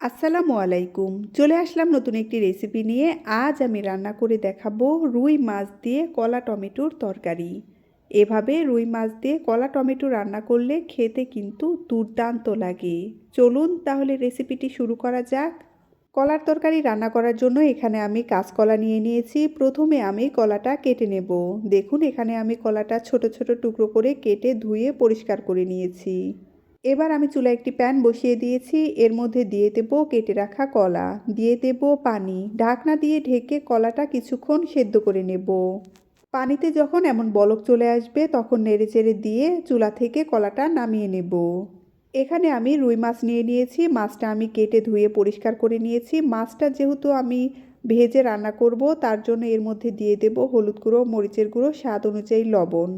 আসসালামু আলাইকুম। চলে আসলাম নতুন একটি রেসিপি নিয়ে। আজ আমি রান্না করে দেখাবো রুই মাছ দিয়ে কলা টমেটোর তরকারি। এভাবে রুই মাছ দিয়ে কলা টমেটো রান্না করলে খেতে কিন্তু দুর্দান্ত লাগে। চলুন তাহলে রেসিপিটি শুরু করা যাক। কলার তরকারি রান্না করার জন্য এখানে আমি কাঁচকলা নিয়ে নিয়েছি। প্রথমে আমি কলাটা কেটে নেব। দেখুন, এখানে আমি কলাটা ছোট ছোট টুকরো করে কেটে ধুয়ে পরিষ্কার করে নিয়েছি। এবার আমি চুলা একটি প্যান বসিয়ে দিয়েছি। এর মধ্যে দিয়ে দেব কেটে রাখা কলা। দিয়ে দেব পানি। ঢাকনা দিয়ে ঢেকে কলাটা কিছুক্ষণ সেদ্ধ করে নেব। পানিতে যখন এমন বলক চলে আসবে, তখন নেড়েচেড়ে দিয়ে চুলা থেকে কলাটা নামিয়ে নেব। এখানে আমি রুই মাছ নিয়ে নিয়েছি। মাছটা আমি কেটে ধুয়ে পরিষ্কার করে নিয়েছি। মাছটা যেহেতু আমি ভেজে রান্না করব, তার জন্য এর মধ্যে দিয়ে দেব হলুদ গুঁড়ো, মরিচের গুঁড়ো, স্বাদ অনুযায়ী লবণ।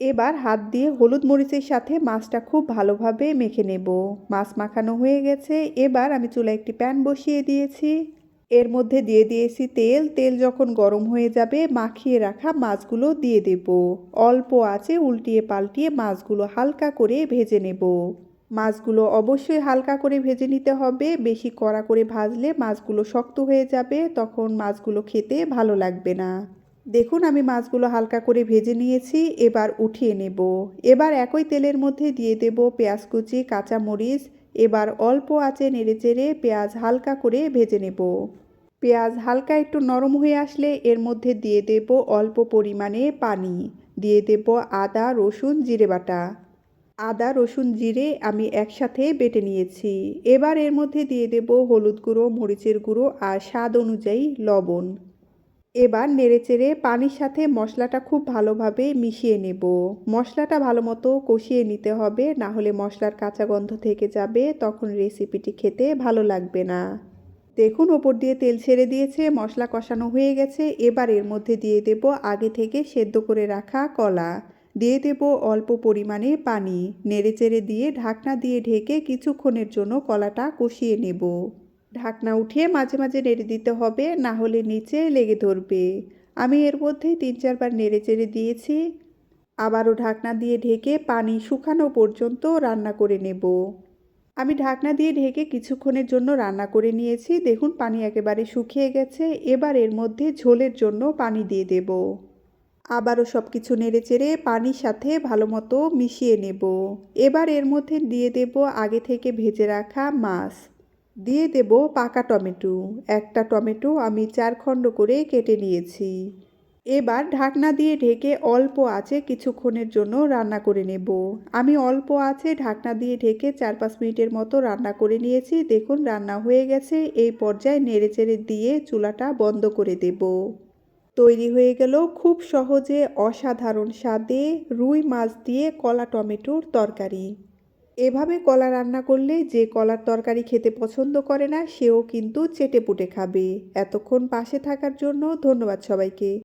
এবার হাত দিয়ে হলুদ মরিচের সাথে মাছটা খুব ভালোভাবে মেখে নেব। মাছ মাখানো হয়ে গেছে। এবার আমি চুলা একটি প্যান বসিয়ে দিয়েছি। এর মধ্যে দিয়ে দিয়েছি তেল। তেল যখন গরম হয়ে যাবে, মাখিয়ে রাখা মাছগুলো দিয়ে দেব। অল্প আছে, উল্টিয়ে পাল্টিয়ে মাছগুলো হালকা করে ভেজে নেব। মাছগুলো অবশ্যই হালকা করে ভেজে নিতে হবে। বেশি কড়া করে ভাজলে মাছগুলো শক্ত হয়ে যাবে। তখন মাছগুলো খেতে ভালো লাগবে না। দেখুন, আমি মাছগুলো হালকা করে ভেজে নিয়েছি, এবার উঠিয়ে নেব। এবার একই তেলের মধ্যে দিয়ে দেব পেঁয়াজ কুচি, কাঁচা মরিচ, এবার অল্প আঁচে নেড়েচেড়ে পেঁয়াজ হালকা করে ভেজে নেব। পেঁয়াজ হালকা একটু নরম হয়ে আসলে এর মধ্যে দিয়ে দেব অল্প পরিমাণে পানি। দিয়ে দেব আদা, রসুন, জিরে বাটা। আদা, রসুন, জিরে আমি একসাথে বেটে নিয়েছি। এবার এর মধ্যে দিয়ে দেব হলুদ গুঁড়ো, মরিচের গুঁড়ো আর স্বাদ অনুযায়ী লবণ। এবার নেড়েচেড়ে পানির সাথে মশলাটা খুব ভালোভাবে মিশিয়ে নেব। মশলাটা ভালো মতো কষিয়ে নিতে হবে না হলে মশলার কাঁচা গন্ধ থেকে যাবে, তখন রেসিপিটি খেতে ভালো লাগবে না। দেখুন, ওপর দিয়ে তেল ছেড়ে দিয়েছে, মশলা কষানো হয়ে গেছে। এবার এর মধ্যে দিয়ে দেব আগে থেকে সেদ্ধ করে রাখা কলা। দিয়ে দেব অল্প পরিমাণে পানি। নেড়েচেড়ে দিয়ে ঢাকনা দিয়ে ঢেকে কিছুক্ষণের জন্য কলাটা কষিয়ে নেব। ঢাকনা উঠিয়ে মাঝে মাঝে নেড়ে দিতে হবে, না হলে নিচে লেগে ধরবে। আমি এর মধ্যেই তিন চারবার নেড়ে চেড়ে দিয়েছি। আবারও ঢাকনা দিয়ে ঢেকে পানি শুকানো পর্যন্ত রান্না করে নেব। আমি ঢাকনা দিয়ে ঢেকে কিছুক্ষণের জন্য রান্না করে নিয়েছি। দেখুন, পানি একেবারে শুকিয়ে গেছে। এবার এর মধ্যে ঝোলের জন্য পানি দিয়ে দেব। আবারও সব কিছু নেড়ে চেড়ে পানির সাথে ভালো মতো মিশিয়ে নেব। এবার এর মধ্যে দিয়ে দেব আগে থেকে ভেজে রাখা মাছ। দিয়ে দেব পাকা টমেটো। একটা টমেটো আমি চার খণ্ড করে কেটে নিয়েছি। এবার ঢাকনা দিয়ে ঢেকে অল্প আছে কিছুক্ষণের জন্য রান্না করে নেব। আমি অল্প আছে ঢাকনা দিয়ে ঢেকে চার পাঁচ মিনিটের মতো রান্না করে নিয়েছি। দেখুন, রান্না হয়ে গেছে। এই পর্যায়ে নেড়েচেড়ে দিয়ে চুলাটা বন্ধ করে দেব। তৈরি হয়ে গেল খুব সহজে অসাধারণ স্বাদে রুই মাছ দিয়ে কলা টমেটোর তরকারি। এভাবে কলা রান্না করলে যে কলার তরকারি খেতে পছন্দ করে না, সেও কিন্তু চেটে পুটে খাবে। এতক্ষণ পাশে থাকার জন্য ধন্যবাদ সবাইকে।